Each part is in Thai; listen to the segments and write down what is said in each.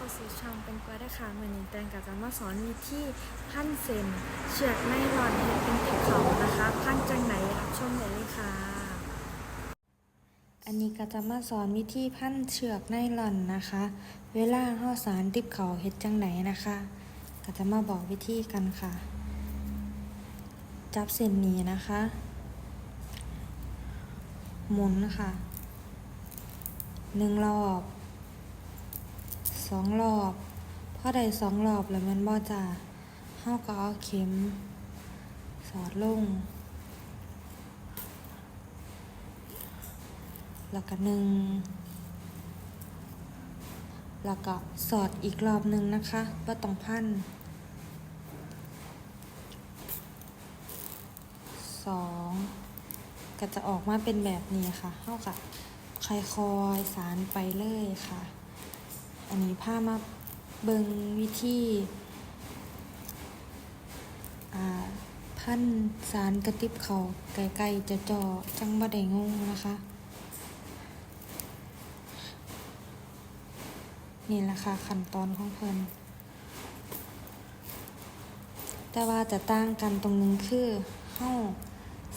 เข้าสู่ช่องเป็นกวาได้ค่ะเหมือนนี้แตงกับจะมาสอนวิธีพันเซนเชือกไนลอนให้เป็นผิวเขานะคะ พันจังไหนรับชมได้เลยค่ะ อันนี้ก็จะมาสอนวิธีพันเชือกไนลอนนะคะ เวลาห่อสารติบเขาเฮ็ดจังไหนนะคะ ก็จะมาบอกวิธีกันค่ะ จับเส้นนี้นะคะ หมุนค่ะหนึ่งรอบ สองรอบพอได้สองรอบแล้วมันบ่จะเฮาก็เอาเข็ม สอดลง แล้วก็หนึ่งแล้วก็สอดอีกรอบหนึ่งนะคะว่าต้องพันสองก็จะออกมาเป็นแบบนี้ค่ะเท่ากับค่อยสารไปเลยค่ะ อันนี้ผ้ามาเบิงวิธีอ่าพันสารกระติบเขาไก่ๆจะจอจังบ่ได้งงนะคะ นี่แหละค่ะขั้นตอนของเพิ่นแต่ว่าจะต่างกันตรงนึงคือเฮ้า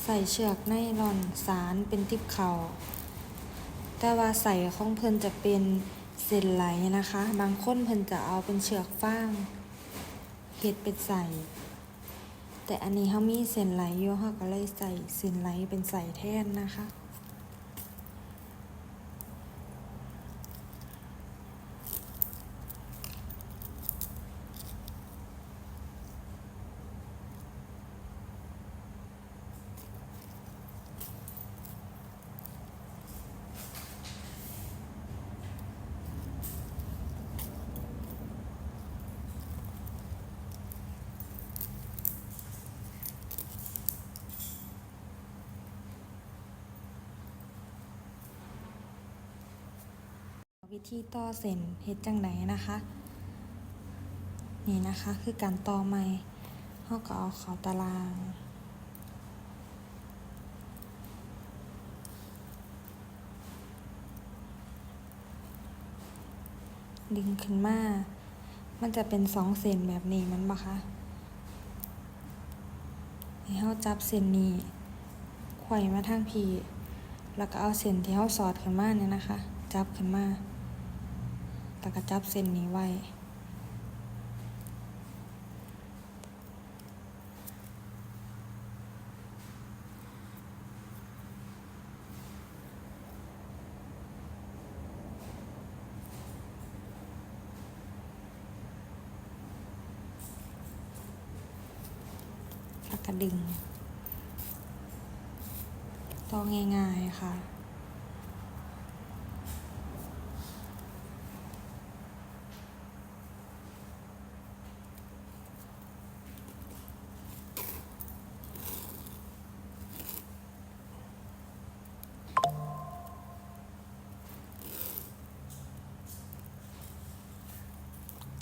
ใส่เชือกไนลอนสารเป็นติบเขาแต่ว่าใส่ของเพิ่นจะเป็น เส้นไหลนะคะ บางคนเพิ่นจะเอาเป็นเชือกฟางเห็ดเป็นใส่ แต่อันนี้เขามีเส้นไหลอยู่เขาก็เลยใส่เส้นไหลเป็นใส่แทนนะคะ วิธีต่อเส้นเฮ็ดจังไหนนะคะ นี่นะคะคือการต่อไม้เขาก็เอาเขาตาราง ดึงขึ้นมา มันจะเป็นสองเส้นแบบนี้มันบ่คะให้เขาจับเส้นนี้ไขว่มาทางพีแล้วก็เอาเส้นที่เขาสอดขึ้นมาเนี่ยนะคะ จับขึ้นมา แล้วก็จับเส้นนี้ไว้ แล้วก็ดึงต่อง่ายๆค่ะ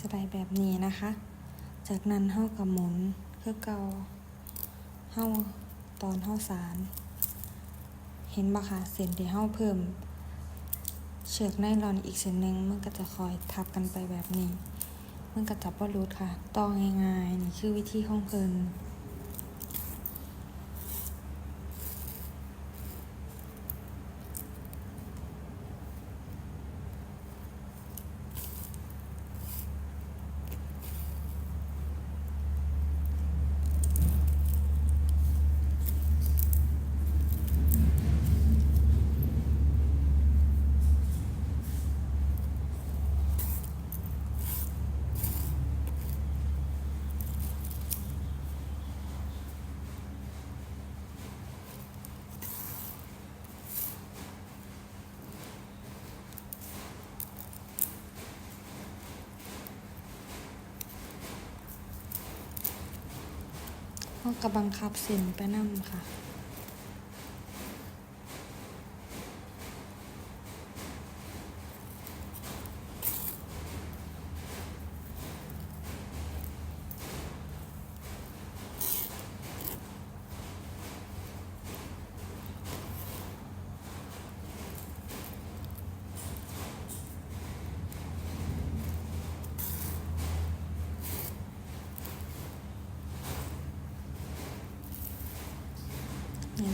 ะได้แบบนี้นะคะ จากนั้นเฮากับหมุนคือเกาเฮาตอนเฮาสาร เห็นบ่คะเส้นที่เฮาเพิ่ม เชือกไนลอนอีกเส้นหนึ่งมันก็จะคอยทับกันไปแบบนี้ มันก็จะบ่รูดค่ะ ต้อง่ายๆนี่คือวิธีของเพิ่น เขาก็บังคับเซ็นไปนั่มค่ะ น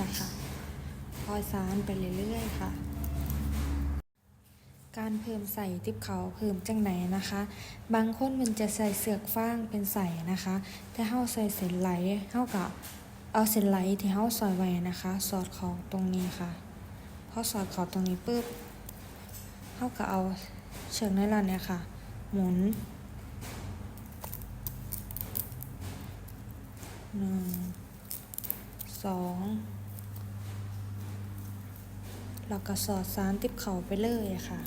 นะคะคอยสานไปเรื่อยๆค่ะ การเพิ่มใส่ติบเขาเพิ่มจังไหนนะคะ บางคนมันจะใส่เสือกฟางเป็นใส่นะคะแต่เฮาใส่เส้นไหลเฮาก็เอาเส้นไหลที่เฮาซอยไว้นะคะ สอดเขาตรงนี้ค่ะพอสอดเขาตรงนี้ปุ๊บเฮาก็เอาเชือกไนลอนเนี่ยค่ะ หมุนหนึ่งสอง เราก็สอดสารติบเขาไปเลยค่ะ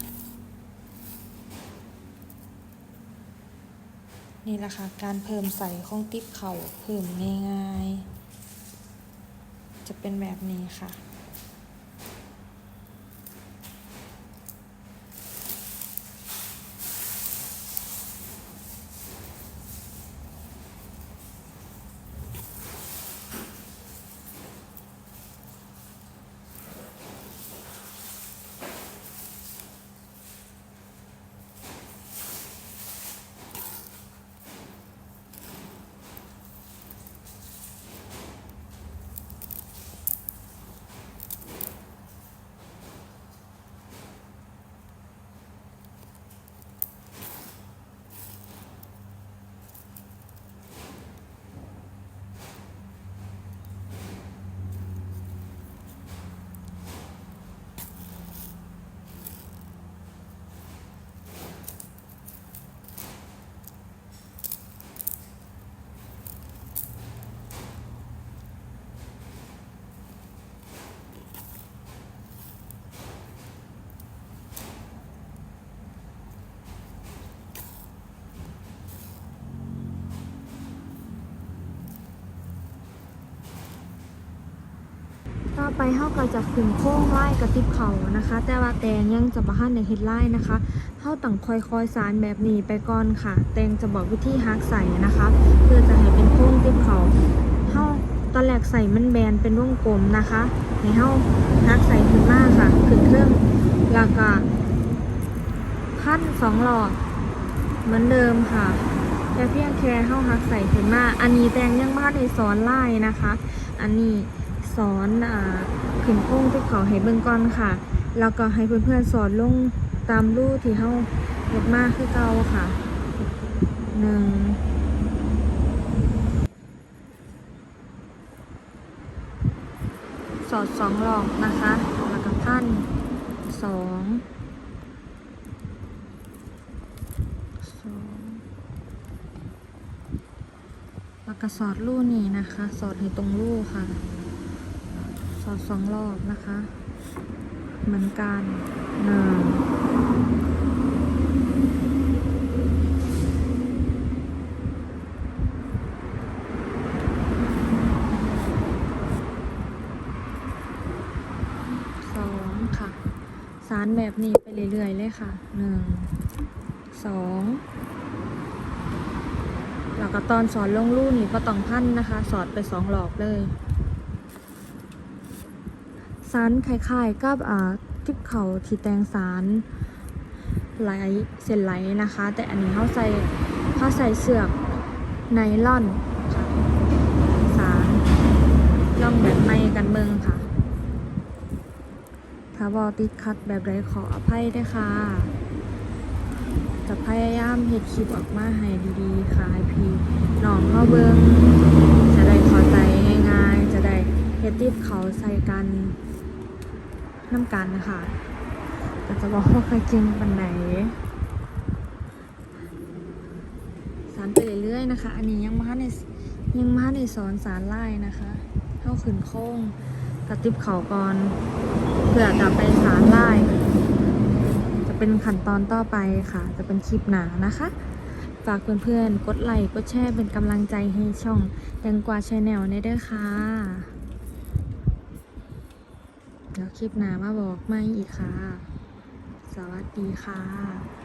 นี่แหละค่ะ การเพิ่มใส่ของติบเขาเพิ่มง่ายๆ จะเป็นแบบนี้ค่ะ ไปเฮาก็จะขึ้นโค้งไล่กระติบเขานะคะ แต่ว่าแตงยังจะบ่ทันในเฮ็ดไล่นะคะเฮาต้องคอยๆสานแบบนี้ไปก่อนค่ะ แตงจะบอกวิธีฮักใส่นะคะ เพื่อจะให้เป็นโค้งติบเขาเฮาตอนแรกใส่มันแบนเป็นวงกลมนะคะให้เฮาฮักใส่ขึ้นมาค่ะขึ้นเครื่องแล้วก็พันสองหลอดเหมือนเดิมค่ะแค่เพียงแค่เฮาฮักใส่ขึ้นมา อันนี้แตงยังบ่ทันได้สอนไล่นะคะ อันนี้ สอนอ่าขึ้นโค้งที่เขาให้เบิ่งก่อนค่ะ แล้วก็ให้เพื่อนๆสอนลงตามรูที่เฮาเฮ็ดมาคือเก่าค่ะหนึ่งสอดสองหลอกนะคะ แล้วก็พันสองสองแล้วก็สอดรูนี้นะคะ สอดให้ตรงรูค่ะ อดสองรอบนะคะ เหมือนกันหนึ่งสองค่ะสารแบบนี้ไปเรื่อยๆเลยค่ะหนึ่งสองแล้วก็ตอนสอนลงลู่นี่ก็ต้องพันนะคะ สอดไปสองหลอกเลยารคล้ายๆกับอ่าทิปเขาที่แตงสารไหลเส้นไหลนะคะ แต่อันนี้เขาใส่เขาใส่เสือกไนล่อนค่ะสารล่องแบบไม่กันเบิงค่ะ ถ้าบอติดคัดแบบไรขออภัยด้วยค่ะจะพยายามเฮ็ดคลิปออกมาให้ดีๆ ค่ะให้พี่น้องเข้าเบิงจะได้เข้าใจง่ายๆ จะได้เฮ็ดติปเขาใส่กัน น้ำกันนะคะแต่จะบอกว่าใครเก่งปันไหนสารไปเรื่อยๆนะคะ อันนี้ยังมาในยังมาในสอนสารไล่นะคะเข้าขึ้นโค้งกระติบเขาก่อนเพื่อกลับไปสารไล่จะเป็นขั้นตอนต่อไปค่ะ จะเป็นคลิปหนานะคะฝากเพื่อนๆ กดไลค์ กดแชร์เป็นกำลังใจให้ช่องแตงกวาชาแนลในเด้อค่ะ เดี๋ยวคลิปหน้ามาบอกไม่อีกค่ะ สวัสดีค่ะ